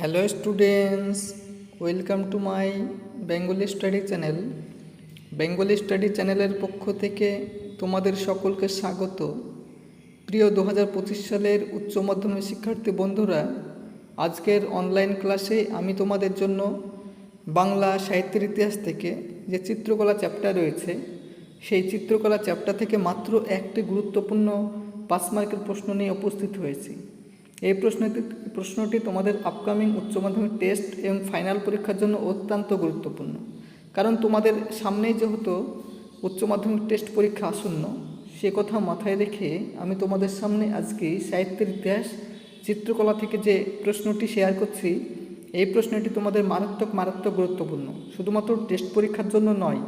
Hello students welcome to my Bengali study channel Bengali study চ্যানেলের পক্ষ থেকে তোমাদের সকলকে স্বাগত। প্রিয় দু হাজার পঁচিশ সালের উচ্চ মাধ্যমিক শিক্ষার্থী বন্ধুরা, আজকের অনলাইন ক্লাসে আমি তোমাদের জন্য বাংলা সাহিত্যের ইতিহাস থেকে যে চিত্রকলা চ্যাপ্টার রয়েছে, সেই চিত্রকলা চ্যাপ্টার থেকে মাত্র একটি গুরুত্বপূর্ণ পাস মার্কের প্রশ্ন নিয়ে উপস্থিত হয়েছি। এই প্রশ্নটি প্রশ্নটি তোমাদের আপকামিং উচ্চ মাধ্যমিক টেস্ট এবং ফাইনাল পরীক্ষার জন্য অত্যন্ত গুরুত্বপূর্ণ। কারণ তোমাদের সামনেই যেহেতু উচ্চ মাধ্যমিক টেস্ট পরীক্ষা আসন্ন, সে কথা মাথায় রেখে আমি তোমাদের সামনে আজকে সাহিত্যের ইতিহাস, চিত্রকলা থেকে যে প্রশ্নটি শেয়ার করছি, এই প্রশ্নটি তোমাদের মারাত্মক মারাত্মক গুরুত্বপূর্ণ। শুধুমাত্র টেস্ট পরীক্ষার জন্য নয়,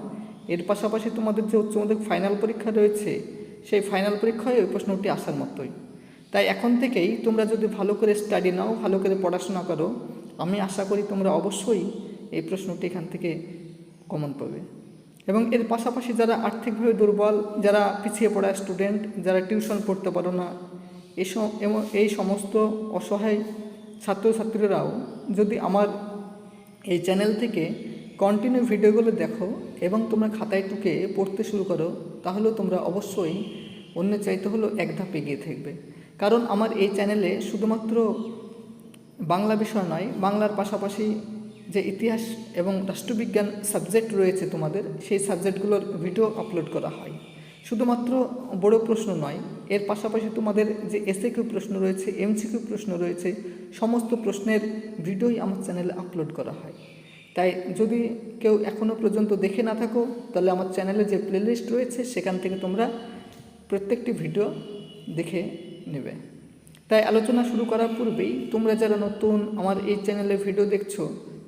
এর পাশাপাশি তোমাদের যে উচ্চ মাধ্যমিক ফাইনাল পরীক্ষা রয়েছে, সেই ফাইনাল পরীক্ষায় ওই প্রশ্নটি আসার মতোই। তাই এখন থেকেই তোমরা যদি ভালো করে স্টাডি নাও, ভালো করে পড়াশোনা করো, আমি আশা করি তোমরা অবশ্যই এই প্রশ্নটি এখান থেকে কমন পাবে। এবং এর পাশাপাশি যারা আর্থিকভাবে দুর্বল, যারা পিছিয়ে পড়া স্টুডেন্ট যারা টিউশন পড়তে পারো না এসব এই সমস্ত অসহায় ছাত্রছাত্রীরাও যদি আমার এই চ্যানেল থেকে কন্টিনিউ ভিডিওগুলো দেখো এবং তোমরা খাতায় টুকে পড়তে শুরু করো, তাহলেও তোমরা অবশ্যই অন্য চাইতে হলো এক ধাপ এগিয়ে থাকবে। কারণ আমার এই চ্যানেলে শুধুমাত্র বাংলা বিষয় নয়, বাংলার পাশাপাশি যে ইতিহাস এবং রাষ্ট্রবিজ্ঞান সাবজেক্ট রয়েছে তোমাদের, সেই সাবজেক্টগুলোর ভিডিও আপলোড করা হয়। শুধুমাত্র বড় প্রশ্ন নয়, এর পাশাপাশি তোমাদের যে এসএ কিউ প্রশ্ন রয়েছে এমসিকিউ প্রশ্ন রয়েছে, সমস্ত প্রশ্নের ভিডিওই আমার চ্যানেলে আপলোড করা হয়। তাই যদি কেউ এখনও পর্যন্ত দেখে না থাকো, তাহলে আমার চ্যানেলে যে প্লেলিস্ট রয়েছে, সেখান থেকে তোমরা প্রত্যেকটি ভিডিও দেখে নেবে। তাই আলোচনা শুরু করার পূর্বেই তোমরা যারা নতুন আমার এই চ্যানেলে ভিডিও দেখছ,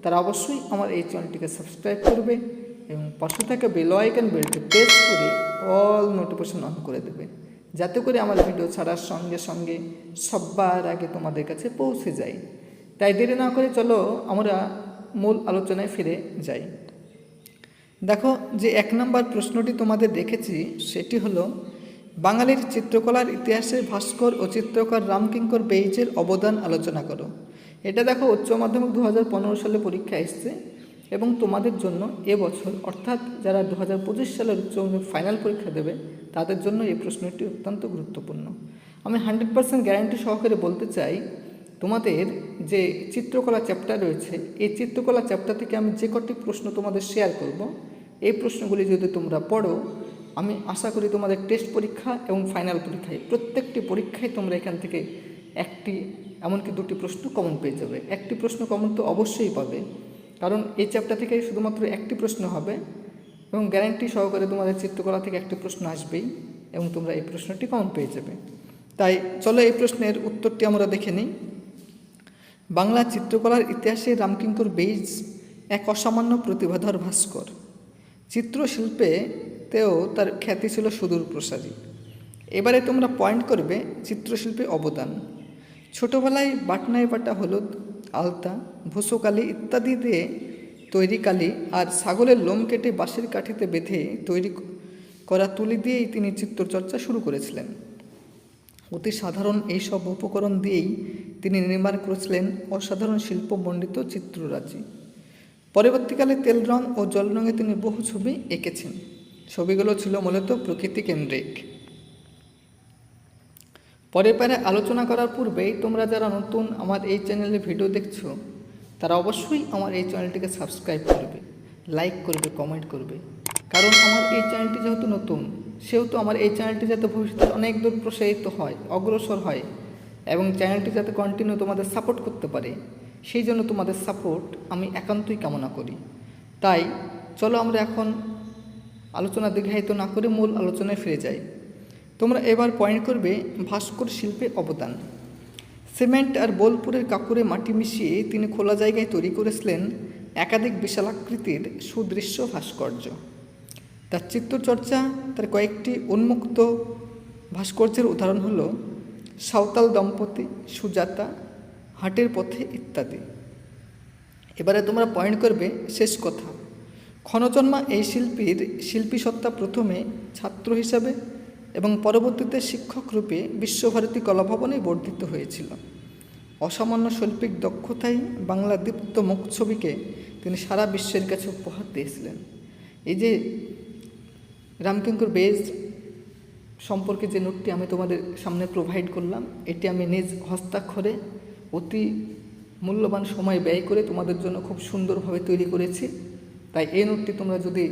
তারা অবশ্যই আমার এই চ্যানেলটিকে সাবস্ক্রাইব করবে এবং পাশে থাকা বেল আইকন বেলটি প্রেস করে অল নোটিফিকেশন অন করে দেবে, যাতে করে আমার ভিডিও ছাড়ার সঙ্গে সঙ্গে সবার আগে তোমাদের কাছে পৌঁছে যায়। তাই দেরি না করে চলো আমরা মূল আলোচনায় ফিরে যাই। দেখো, যে এক নম্বর প্রশ্নটি তোমাদের দেখেছি, সেটি হলো বাঙালির চিত্রকলার ইতিহাসে ভাস্কর ও চিত্রকর রামকিঙ্কর বেইজের অবদান আলোচনা করো। এটা দেখো উচ্চ মাধ্যমিক দু হাজার পনেরো সালে পরীক্ষা এসছে এবং তোমাদের জন্য এবছর অর্থাৎ যারা দু হাজার পঁচিশ সালের উচ্চ মাধ্যমিক ফাইনাল পরীক্ষা দেবে, তাদের জন্য এই প্রশ্নটি অত্যন্ত গুরুত্বপূর্ণ। আমি হান্ড্রেড পার্সেন্ট গ্যারান্টি সহকারে বলতে চাই, তোমাদের যে চিত্রকলা চ্যাপ্টার রয়েছে, এই চিত্রকলা চ্যাপ্টার থেকে আমি যে কটি প্রশ্ন তোমাদের শেয়ার করব, এই প্রশ্নগুলি যদি তোমরা পড়ো আমি আশা করি তোমাদের টেস্ট পরীক্ষা এবং ফাইনাল পরীক্ষায় প্রত্যেকটি পরীক্ষায় তোমরা এখান থেকে একটি, এমনকি দুটি প্রশ্ন কমন পেয়ে যাবে। একটি প্রশ্ন কমন তো অবশ্যই পাবে, কারণ এই চ্যাপ্টার থেকে শুধুমাত্র একটি প্রশ্ন হবে এবং গ্যারান্টি সহকারে তোমাদের চিত্রকলা থেকে একটি প্রশ্ন আসবেই এবং তোমরা এই প্রশ্নটি কমন পেয়ে যাবে। তাই চলো এই প্রশ্নের উত্তরটি আমরা দেখে নিই। বাংলা চিত্রকলার ইতিহাসে রামকিঙ্কর বেইজ এক অসামান্য প্রতিভাধর ভাস্কর। চিত্রশিল্পে তেও তার খ্যাতি ছিল সুদূর প্রসারী। এবারে তোমরা পয়েন্ট করবে চিত্রশিল্পে অবদান। ছোটোবেলায় বাটনায় বাটা হলুদ, আলতা, ভুসোকালি ইত্যাদি দিয়ে তৈরি কালি আর ছাগলের লোম কেটে বাঁশের কাঠিতে বেঁধে তৈরি করা তুলি দিয়েই তিনি চিত্রচর্চা শুরু করেছিলেন। অতি সাধারণ এইসব উপকরণ দিয়েই তিনি নির্মাণ করেছিলেন অসাধারণ শিল্পমণ্ডিত চিত্ররাজি। পরবর্তীকালে তেল রং ও জল রঙে তিনি বহু ছবি এঁকেছেন। ছবিগুলো ছিল মূলত প্রকৃতি কেন্দ্রিক। পরের পারে আলোচনা করার পূর্বেই তোমরা যারা নতুন আমার এই চ্যানেলে ভিডিও দেখছ, তারা অবশ্যই আমার এই চ্যানেলটিকে সাবস্ক্রাইব করবে, লাইক করবে, কমেন্ট করবে। কারণ আমার এই চ্যানেলটি যেহেতু নতুন, সেহেতু আমার এই চ্যানেলটি যাতে ভবিষ্যতে অনেক দূর প্রসারিত হয়, অগ্রসর হয় এবং চ্যানেলটি যাতে কন্টিনিউ তোমাদের সাপোর্ট করতে পারে, সেই জন্য তোমাদের সাপোর্ট আমি একান্তই কামনা করি। তাই চলো আমরা এখন আলোচনা দীর্ঘায়িত না করে মূল আলোচনায় ফিরে যাই। তোমরা এবার পয়েন্ট করবে ভাস্কর শিল্পে অবদান। সিমেন্ট আর বোলপুরের কাকুরে মাটি মিশিয়ে তিনি খোলা জায়গায় তৈরি করেছিলেন একাধিক বিশালাকৃতির সুদৃশ্য ভাস্কর্য। তার চিত্রচর্চা, তার কয়েকটি উন্মুক্ত ভাস্কর্যের উদাহরণ হল সাঁওতাল দম্পতি, সুজাতা, হাটের পথে ইত্যাদি। এবারে তোমরা পয়েন্ট করবে শেষ কথা। ক্ষণজন্মা এই শিল্পীর শিল্পী সত্তা প্রথমে ছাত্র হিসাবে এবং পরবর্তীতে শিক্ষক রূপে বিশ্বভারতী কলাভবনে বর্ধিত হয়েছিল। অসামান্য শৈল্পিক দক্ষতায় বাংলা দীপ্ত মুখ ছবিকে তিনি সারা বিশ্বের কাছে উপহার দিয়েছিলেন। এই যে রামকিঙ্কর বেজ সম্পর্কে যে নোটটি আমি তোমাদের সামনে প্রোভাইড করলাম, এটি আমি নিজ হস্তাক্ষরে অতি মূল্যবান সময় ব্যয় করে তোমাদের জন্য খুব সুন্দরভাবে তৈরি করেছি। তাই এই নোটটি তোমরা যদি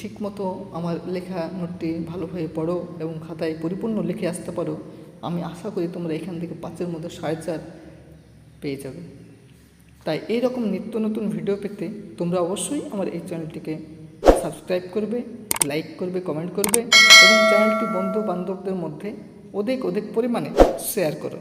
ঠিকমতো আমার লেখা নোটটি ভালোভাবে পড়ো এবং খাতায় পরিপূর্ণ লিখে আসতে পারো, আমি আশা করি তোমরা এখান থেকে পাঁচের মধ্যে সাড়ে চার পেয়ে যাবে। তাই এই রকম নিত্য নতুন ভিডিও পেতে তোমরা অবশ্যই আমার এই চ্যানেলটিকে সাবস্ক্রাইব করবে, লাইক করবে, কমেন্ট করবে এবং চ্যানেলটি বন্ধু বান্ধবদের মধ্যে অধিক অধিক পরিমাণে শেয়ার করো।